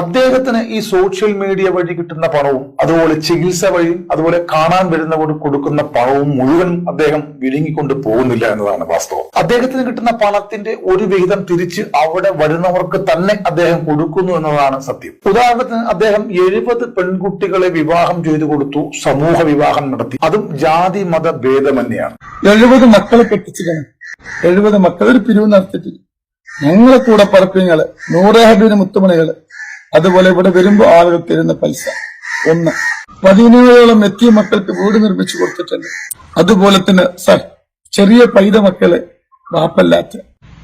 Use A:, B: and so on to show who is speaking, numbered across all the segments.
A: അദ്ദേഹത്തിന് ഈ social media വഴി കിട്ടുന്ന പണവും അതുപോലെ ചികിത്സ വഴി അതുപോലെ കാണാൻ വരുന്നവർ കൊടുക്കുന്ന പണവും മുഴുവൻ അദ്ദേഹം വിഴുങ്ങിക്കൊണ്ട് പോകുന്നില്ല എന്നതാണ് വാസ്തവം. അദ്ദേഹത്തിന് കിട്ടുന്ന പണത്തിന്റെ ഒരു വിഹിതം തിരിച്ച് അവിടെ വരുന്നവർക്ക് തന്നെ അദ്ദേഹം കൊടുക്കുന്നു എന്നതാണ് സത്യം. ഉദാഹരണത്തിന് അദ്ദേഹം എഴുപത് പെൺകുട്ടികളെ വിവാഹം ചെയ്തു കൊടുത്തു സമൂഹ വിവാഹം നടത്തി. അതും ജാതി മത ഭേദമന്യാണ്
B: എഴുപത് മക്കളെ കെട്ടിച്ചു എഴുപത് മക്കൾ ഒരു പിരിവ് നടത്തിയിട്ടില്ല. ഞങ്ങളെ കൂടെ പറപ്പിങ്ങൾ നൂറേഹബീന് മുത്തുമണികൾ. അതുപോലെ ഇവിടെ വരുമ്പോ ആളുകൾ തരുന്ന പൈസ. ഒന്ന്. പതിനേഴോളം എത്തിയ മക്കൾക്ക് വീട് നിർമ്മിച്ചു കൊടുത്തിട്ടുണ്ട്. അതുപോലെ തന്നെ സർ ചെറിയ പൈത മക്കൾ വാപ്പല്ലാത്ത.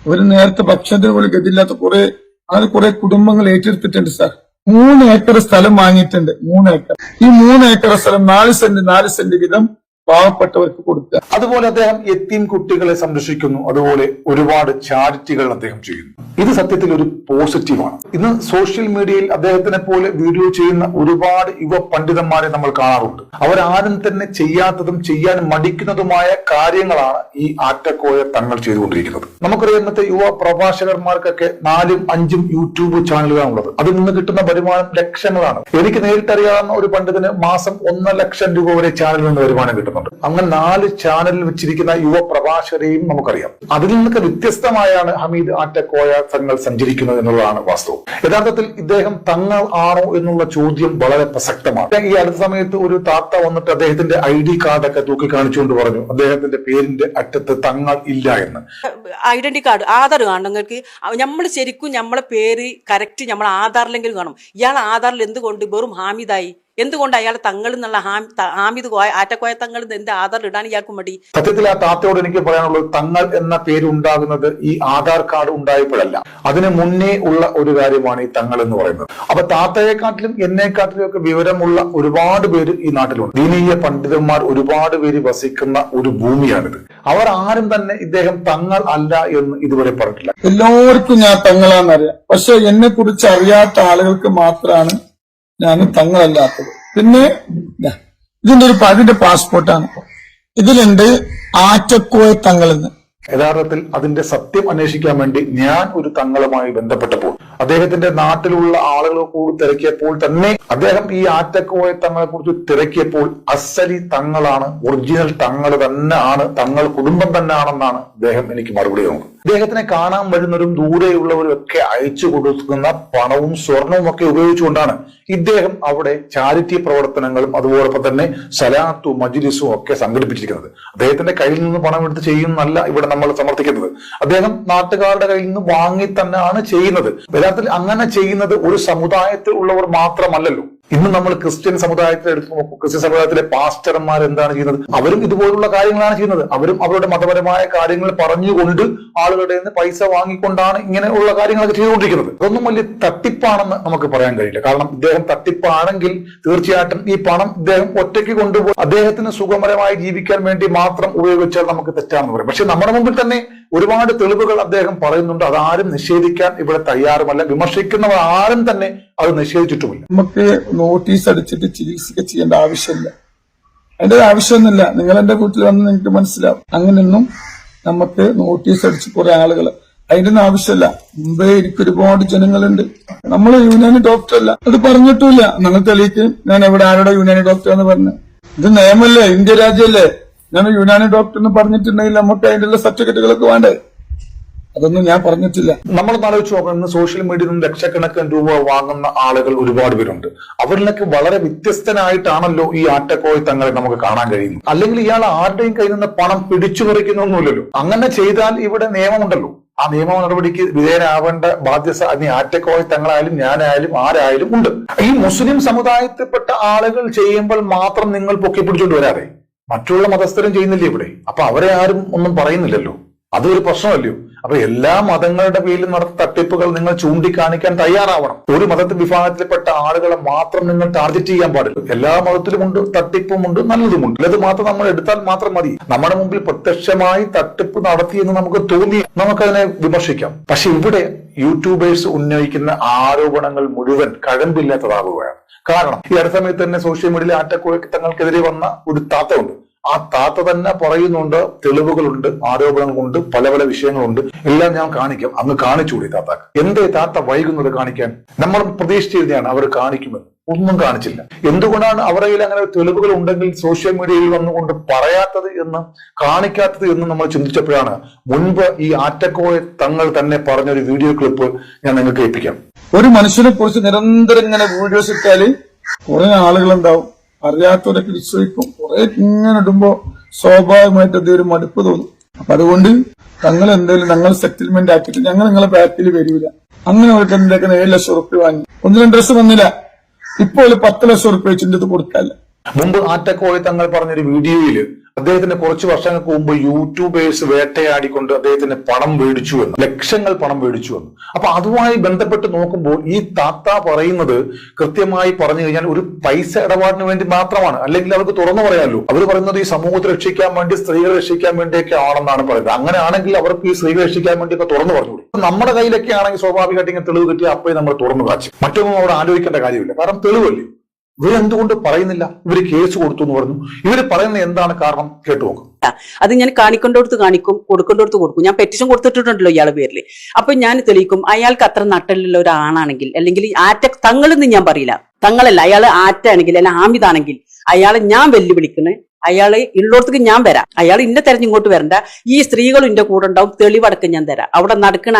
B: ഒരു നേരത്തെ ഭക്ഷണത്തിന് പോലും ഗതിയില്ലാത്ത കുറെ അത് കുറെ കുടുംബങ്ങൾ ഏറ്റെടുത്തിട്ടുണ്ട് സാർ. മൂന്ന് ഏക്കർ സ്ഥലം വാങ്ങിയിട്ടുണ്ട് മൂന്ന് ഏക്കർ. ഈ മൂന്ന് ഏക്കർ സ്ഥലം നാല് സെന്റ് നാല് സെന്റ് വീതം പാവപ്പെട്ടവർക്ക് കൊടുക്കുക.
A: അതുപോലെ അദ്ദേഹം എത്തിയും കുട്ടികളെ സംരക്ഷിക്കുന്നു. അതുപോലെ ഒരുപാട് ചാരിറ്റികൾ അദ്ദേഹം ചെയ്യുന്നു. ഇത് സത്യത്തിൽ ഒരു പോസിറ്റീവാണ്. ഇന്ന് സോഷ്യൽ മീഡിയയിൽ അദ്ദേഹത്തിനെ പോലെ വീഡിയോ ചെയ്യുന്ന ഒരുപാട് യുവ പണ്ഡിതന്മാരെ നമ്മൾ കാണാറുണ്ട്. അവരാരും തന്നെ ചെയ്യാത്തതും ചെയ്യാൻ മടിക്കുന്നതുമായ കാര്യങ്ങളാണ് ഈ ആറ്റക്കോയ തങ്ങൾ ചെയ്തുകൊണ്ടിരിക്കുന്നത്. നമുക്കറിയാം ഇന്നത്തെ യുവ പ്രഭാഷകന്മാർക്കൊക്കെ നാലും അഞ്ചും യൂട്യൂബ് ചാനലുകളാണുള്ളത്. അതിൽ നിന്ന് കിട്ടുന്ന വരുമാനം ലക്ഷങ്ങളാണ്. എനിക്ക് നേരിട്ടറിയാവുന്ന ഒരു പണ്ഡിതന് മാസം ഒന്നര ലക്ഷം രൂപ വരെ ചാനലിൽ നിന്ന് വരുമാനം കിട്ടുന്നുണ്ട്. അങ്ങനെ നാല് ചാനലിൽ വെച്ചിരിക്കുന്ന യുവ പ്രഭാഷകരെയും നമുക്കറിയാം. അതിൽ നിന്നൊക്കെ വ്യത്യസ്തമായാണ് ഹമീദ് ആറ്റക്കോയ തങ്ങൾ സഞ്ചരിക്കുന്നത് എന്നുള്ളതാണ് വാസ്തവം. യഥാർത്ഥത്തിൽ ഇദ്ദേഹം തങ്ങൾ ആണോ എന്നുള്ള ചോദ്യം വളരെ പ്രസക്തമാണ്. ഈ അടുത്ത സമയത്ത് ഒരു താത്ത വന്നിട്ട് അദ്ദേഹത്തിന്റെ ഐ ഡി കാർഡൊക്കെ തൂക്കി കാണിച്ചുകൊണ്ട് പറഞ്ഞു അദ്ദേഹത്തിന്റെ പേരിന്റെ അറ്റത്ത് തങ്ങൾ ഇല്ല എന്ന്.
C: ഐഡന്റി കാർഡ് ആധാർ കാണണം. നമ്മൾ ശരിക്കും നമ്മളെ പേര് കറക്റ്റ് നമ്മൾ ആധാറിലെങ്കിലും കാണും. ഇയാൾ ആധാറിൽ എന്തുകൊണ്ട് വെറും ഹാമിദായി? എന്തുകൊണ്ട് അയാൾ തങ്ങൾ എന്നുള്ള ഹാമിദ് കോയ ആറ്റക്കോയ തങ്ങൾ എന്ന് എന്ത് ആധാർ ഇടാൻ ഇയാൾക്കും മടി?
A: സത്യത്തിൽ ആ താത്തയോട് എനിക്ക് പറയാനുള്ളത് തങ്ങൾ എന്ന പേര് ഉണ്ടാകുന്നത് ഈ ആധാർ കാർഡ് ഉണ്ടായപ്പോഴല്ല. അതിന് മുന്നേ ഉള്ള ഒരു കാര്യമാണ് ഈ തങ്ങൾ എന്ന് പറയുന്നത്. അപ്പൊ താത്തയെക്കാട്ടിലും എന്നെക്കാട്ടിലും ഒക്കെ വിവരമുള്ള ഒരുപാട് പേര് ഈ നാട്ടിലുണ്ട്. ദീനീയ പണ്ഡിതന്മാർ ഒരുപാട് പേര് വസിക്കുന്ന ഒരു ഭൂമിയാണിത്. അവർ ആരും തന്നെ ഇദ്ദേഹം തങ്ങൾ അല്ല എന്ന് ഇതുവരെ പറഞ്ഞിട്ടില്ല.
B: എല്ലാവർക്കും ഞാൻ തങ്ങളാന്നറിയാം. പക്ഷെ എന്നെ കുറിച്ച് അറിയാത്ത ആളുകൾക്ക് മാത്രമാണ് ഞാൻ തങ്ങളല്ലാത്തത്. പിന്നെ ഇതിന്റെ ഒരു അതിന്റെ പാസ്പോർട്ടാണ് ഇതിലുണ്ട് ആറ്റക്കോയ തങ്ങളെന്ന്
A: യഥാർത്ഥത്തിൽ അതിന്റെ സത്യം അന്വേഷിക്കാൻ വേണ്ടി ഞാൻ ഒരു തങ്ങളുമായി ബന്ധപ്പെട്ടപ്പോൾ അദ്ദേഹത്തിന്റെ നാട്ടിലുള്ള ആളുകളെ കൂടി തിരക്കിയപ്പോൾ തന്നെ അദ്ദേഹം ഈ ആറ്റക്കോയ തങ്ങളെ കുറിച്ച് തിരക്കിയപ്പോൾ അസലി തങ്ങളാണ് ഒറിജിനൽ തങ്ങൾ തന്നെ ആണ് തങ്ങൾ കുടുംബം തന്നെ ആണെന്നാണ് അദ്ദേഹം എനിക്ക് മറുപടി നോക്കുന്നത് ഇദ്ദേഹത്തിനെ കാണാൻ വരുന്നവരും ദൂരെയുള്ളവരും ഒക്കെ അയച്ചു കൊടുക്കുന്ന പണവും സ്വർണവും ഒക്കെ ഉപയോഗിച്ചുകൊണ്ടാണ് ഇദ്ദേഹം അവിടെ ചാരിറ്റി പ്രവർത്തനങ്ങളും അതുപോലൊപ്പം തന്നെ സലാത്തും മജിലിസും ഒക്കെ സംഘടിപ്പിച്ചിരിക്കുന്നത്. അദ്ദേഹത്തിന്റെ കയ്യിൽ നിന്ന് പണം എടുത്ത് ചെയ്യുന്നല്ല ഇവിടെ നമ്മൾ സമർത്ഥിക്കുന്നത്. അദ്ദേഹം നാട്ടുകാരുടെ കയ്യിൽ നിന്ന് വാങ്ങി തന്നെയാണ് ചെയ്യുന്നത്. യഥാർത്ഥത്തിൽ അങ്ങനെ ചെയ്യുന്നത് ഒരു സമുദായത്തിൽ ഉള്ളവർ മാത്രമല്ലല്ലോ. ഇന്ന് നമ്മൾ ക്രിസ്ത്യൻ സമുദായത്തിൽ നോക്കും. ക്രിസ്ത്യൻ സമുദായത്തിലെ പാസ്റ്റർമാർ എന്താണ് ചെയ്യുന്നത്? അവരും ഇതുപോലുള്ള കാര്യങ്ങളാണ് ചെയ്യുന്നത്. അവരും അവരുടെ മതപരമായ കാര്യങ്ങൾ പറഞ്ഞുകൊണ്ട് ആളുകളുടെ നിന്ന് പൈസ വാങ്ങിക്കൊണ്ടാണ് ഇങ്ങനെയുള്ള കാര്യങ്ങളൊക്കെ ചെയ്തുകൊണ്ടിരിക്കുന്നത്. അതൊന്നും വലിയ തട്ടിപ്പാണെന്ന് നമുക്ക് പറയാൻ കഴിയില്ല. കാരണം ഇദ്ദേഹം തട്ടിപ്പാണെങ്കിൽ തീർച്ചയായിട്ടും ഈ പണം ഇദ്ദേഹം ഒറ്റയ്ക്ക് കൊണ്ടുപോയി അദ്ദേഹത്തിന് സുഖമരമായി ജീവിക്കാൻ വേണ്ടി മാത്രം ഉപയോഗിച്ചാൽ നമുക്ക് തെറ്റാണെന്ന് പറയും. പക്ഷെ നമ്മുടെ മുമ്പിൽ തന്നെ ഒരുപാട് തെളിവുകൾ അദ്ദേഹം പറയുന്നുണ്ട്. അതാരും നിഷേധിക്കാൻ ഇവിടെ തയ്യാറുമല്ല. വിമർശിക്കുന്നവർ ആരും തന്നെ അത് നിഷേധിച്ചിട്ടുമില്ല.
B: നമുക്ക് നോട്ടീസ് അടിച്ചിട്ട് ചികിത്സ ചെയ്യേണ്ട ആവശ്യമില്ല. അതിന്റെ ആവശ്യമൊന്നുമില്ല. നിങ്ങൾ എന്റെ വീട്ടിൽ വന്ന് നിങ്ങൾക്ക് മനസ്സിലാവും. അങ്ങനെയൊന്നും നമുക്ക് നോട്ടീസ് അടിച്ച് കുറെ ആളുകൾ അതിന്റെ ഒന്നും ആവശ്യമില്ല. മുമ്പേ എനിക്ക് ഒരുപാട് ജനങ്ങളുണ്ട്. നമ്മൾ യൂണിയൻ ഡോക്ടർ അല്ല. അത് പറഞ്ഞിട്ടില്ല നിങ്ങൾ തെളിയിക്കും. ഞാൻ എവിടെ ആരുടെ യൂണിയൻ ഡോക്ടർ എന്ന് പറഞ്ഞു. ഇത് നിയമല്ലേ? ഇന്ത്യ രാജ്യമല്ലേ? ഞാൻ യുനാനി ഡോക്ടർ എന്ന് പറഞ്ഞിട്ടുണ്ടെങ്കിൽ നമുക്ക് അതിന്റെ സർട്ടിഫിക്കറ്റുകളൊക്കെ വേണ്ടേ? അതൊന്നും ഞാൻ പറഞ്ഞിട്ടില്ല.
A: നമ്മൾ ആലോചിച്ച് നോക്കണം. ഇന്ന് സോഷ്യൽ മീഡിയയിൽ നിന്ന് ലക്ഷക്കണക്കിന് രൂപ വാങ്ങുന്ന ആളുകൾ ഒരുപാട് പേരുണ്ട്. അവരിലൊക്കെ വളരെ വ്യത്യസ്തനായിട്ടാണല്ലോ ഈ ആറ്റക്കോയ തങ്ങളെ നമുക്ക് കാണാൻ കഴിയുന്നത്. അല്ലെങ്കിൽ ഇയാൾ ആരുടെയും കയ്യിൽ നിന്ന് പണം പിടിച്ചു പറിക്കുന്നൊന്നുമില്ലല്ലോ. അങ്ങനെ ചെയ്താൽ ഇവിടെ നിയമമുണ്ടല്ലോ. ആ നിയമ നടപടിക്ക് വിധേയനാവേണ്ട ബാധ്യത ഇനി ആറ്റക്കോയ തങ്ങളായാലും ഞാനായാലും ആരായാലും ഉണ്ട്. ഈ മുസ്ലിം സമുദായത്തിൽപ്പെട്ട ആളുകൾ ചെയ്യുമ്പോൾ മാത്രം നിങ്ങൾ പൊക്കി പിടിച്ചോണ്ട് വരാതെ. മറ്റുള്ള മതസ്ഥരും ചെയ്യുന്നില്ലേ ഇവിടെ? അപ്പൊ അവരെ ആരും ഒന്നും പറയുന്നില്ലല്ലോ. അതൊരു പ്രശ്നമല്ലയോ അപ്പൊ എല്ലാ മതങ്ങളുടെ പേരിൽ നടത്തുന്ന തട്ടിപ്പുകൾ നിങ്ങൾ ചൂണ്ടിക്കാണിക്കാൻ തയ്യാറാവണം. ഒരു മതത്തിൽ വിഭാഗത്തിൽപ്പെട്ട ആളുകളെ മാത്രം നിങ്ങൾ ടാർഗറ്റ് ചെയ്യാൻ പാടില്ല. എല്ലാ മതത്തിലുമുണ്ട് തട്ടിപ്പുമുണ്ട് നല്ലതുമുണ്ട് നല്ലത് മാത്രം നമ്മൾ എടുത്താൽ മാത്രം മതി. നമ്മുടെ മുമ്പിൽ പ്രത്യക്ഷമായി തട്ടിപ്പ് നടത്തിയെന്ന് നമുക്ക് തോന്നി നമുക്കതിനെ വിമർശിക്കാം. പക്ഷെ ഇവിടെ യൂട്യൂബേഴ്സ് ഉന്നയിക്കുന്ന ആരോപണങ്ങൾ മുഴുവൻ കഴമ്പില്ലാത്തതാവുകയാണ്. കാരണം ഈ അടുത്ത സമയത്ത് തന്നെ സോഷ്യൽ മീഡിയയിൽ ആറ്റക്കുഴക്കത്തങ്ങൾക്കെതിരെ വന്ന ഒരു താത്ത ഉണ്ട്. ആ താത്ത തന്നെ പറയുന്നുണ്ട് തെളിവുകളുണ്ട് ആരോപണങ്ങളുണ്ട് പല പല വിഷയങ്ങളുണ്ട്. എല്ലാം ഞാൻ കാണിക്കാം. അങ്ങ് കാണിച്ചുകൂടി താത്താക്ക്? എന്തേ താത്ത വൈകുന്നത് കാണിക്കാൻ? നമ്മൾ പ്രതീക്ഷിച്ചിരുന്നതാണ് അവർ കാണിക്കുമെന്ന്. ഒന്നും കാണിച്ചില്ല. എന്തുകൊണ്ടാണ് അവരുടെ കയ്യിൽ അങ്ങനെ തെളിവുകൾ ഉണ്ടെങ്കിൽ സോഷ്യൽ മീഡിയയിൽ വന്നുകൊണ്ട് പറയാത്തത് എന്ന് കാണിക്കാത്തത് എന്ന് നമ്മൾ ചിന്തിച്ചപ്പോഴാണ് മുൻപ് ഈ ആറ്റക്കോയ തങ്ങൾ തന്നെ പറഞ്ഞ ഒരു വീഡിയോ ക്ലിപ്പ് ഞാൻ നിങ്ങൾക്ക് ഏൽപ്പിക്കാം.
B: ഒരു മനുഷ്യനെ കുറിച്ച് നിരന്തരം ഇങ്ങനെ വീഡിയോസ് ഇട്ടാൽ കുറെ ആളുകൾ ഉണ്ടാവും അറിയാത്തവരൊക്കെ വിശ്വസിക്കും കുറെ ഇങ്ങനെ ഇടുമ്പോ സ്വാഭാവികമായിട്ട് അത് മടുപ്പ് തോന്നും. അപ്പൊ അതുകൊണ്ട് ഞങ്ങൾ എന്തെങ്കിലും ഞങ്ങൾ സെറ്റിൽമെന്റ് ആക്കിയിട്ട് ഞങ്ങൾ നിങ്ങളെ ബാക്കിൽ വരില്ല അങ്ങനെ അവർക്ക് എന്തൊക്കെ ഏഴ് ലക്ഷം ഉറുപ്പ്യ വാങ്ങി. ഒന്നിനും രണ്ട് ഡ്രസ് വന്നില്ല. ഇപ്പോൾ പത്ത് ലക്ഷം ഉറുപ്പ്യ ഇത് കൊടുക്കാല്ല
A: മുമ്പ് ആറ്റക്കോഴി തങ്ങൾ പറഞ്ഞൊരു വീഡിയോയിൽ അദ്ദേഹത്തിന് കുറച്ച് വർഷങ്ങൾക്ക് മുമ്പ് യൂട്യൂബേഴ്സ് വേട്ടയാടിക്കൊണ്ട് അദ്ദേഹത്തിന് പണം മേടിച്ചു എന്ന് ലക്ഷങ്ങൾ പണം മേടിച്ചു എന്ന്. അപ്പൊ അതുമായി ബന്ധപ്പെട്ട് നോക്കുമ്പോൾ ഈ താത്ത പറയുന്നത് കൃത്യമായി പറഞ്ഞു കഴിഞ്ഞാൽ ഒരു പൈസ ഇടപാടിന് വേണ്ടി മാത്രമാണ്. അല്ലെങ്കിൽ അവർക്ക് തുറന്നു പറയാമല്ലോ അവർ പറയുന്നത് ഈ സമൂഹത്തെ രക്ഷിക്കാൻ വേണ്ടി സ്ത്രീകളെ രക്ഷിക്കാൻ വേണ്ടിയൊക്കെ ആണെന്നാണ് പറയുന്നത്. അങ്ങനെയാണെങ്കിൽ അവർക്ക് ഈ സ്ത്രീകളെ രക്ഷിക്കാൻ വേണ്ടിയൊക്കെ തുറന്നു പറഞ്ഞു നമ്മുടെ കയ്യിലൊക്കെ ആണെങ്കിൽ സ്വാഭാവികമായിട്ട് ഇങ്ങനെ തെളിവ് കിട്ടിയ അപ്പോഴേ നമ്മൾ തുറന്നു കാച്ചു. മറ്റൊന്നും അവിടെ ആലോചിക്കേണ്ട കാര്യമില്ല. കാരണം തെളിവല്ലേ? ഇവരെന്തുകൊണ്ട് പറയുന്നില്ല? ഇവർ കേസ് കൊടുത്തു എന്ന് പറഞ്ഞു. ഇവർ പറയുന്ന എന്താണ് കാരണം? കേട്ടു നോക്കും.
C: അത് ഞാൻ കാണിക്കൊണ്ടടുത്ത് കാണിക്കും കൊടുക്കേണ്ടടുത്ത് കൊടുക്കും. ഞാൻ പെറ്റിഷൻ കൊടുത്തിട്ടുണ്ടല്ലോ ഇയാളെ പേരിൽ അപ്പൊ ഞാൻ തെളിയിക്കും അയാൾക്ക് അത്ര നട്ടലുള്ള ഒരാണാണെങ്കിൽ അല്ലെങ്കിൽ ആറ്റ തങ്ങളെന്ന് ഞാൻ പറയില്ല. തങ്ങളല്ല അയാൾ ആറ്റാണെങ്കിൽ അല്ല ആമിതാണെങ്കിൽ അയാളെ ഞാൻ വെല്ലുവിളിക്കുന്നത് അയാളെ ഉള്ളോടത്തേക്ക് ഞാൻ വരാം. അയാൾ ഇന്നെ തെരഞ്ഞിങ്ങോട്ട് വരണ്ട. ഈ സ്ത്രീകളും ഇന്റെ കൂടെ ഉണ്ടാവും തെളിവടക്കം ഞാൻ തരാം. അവിടെ നടക്കണ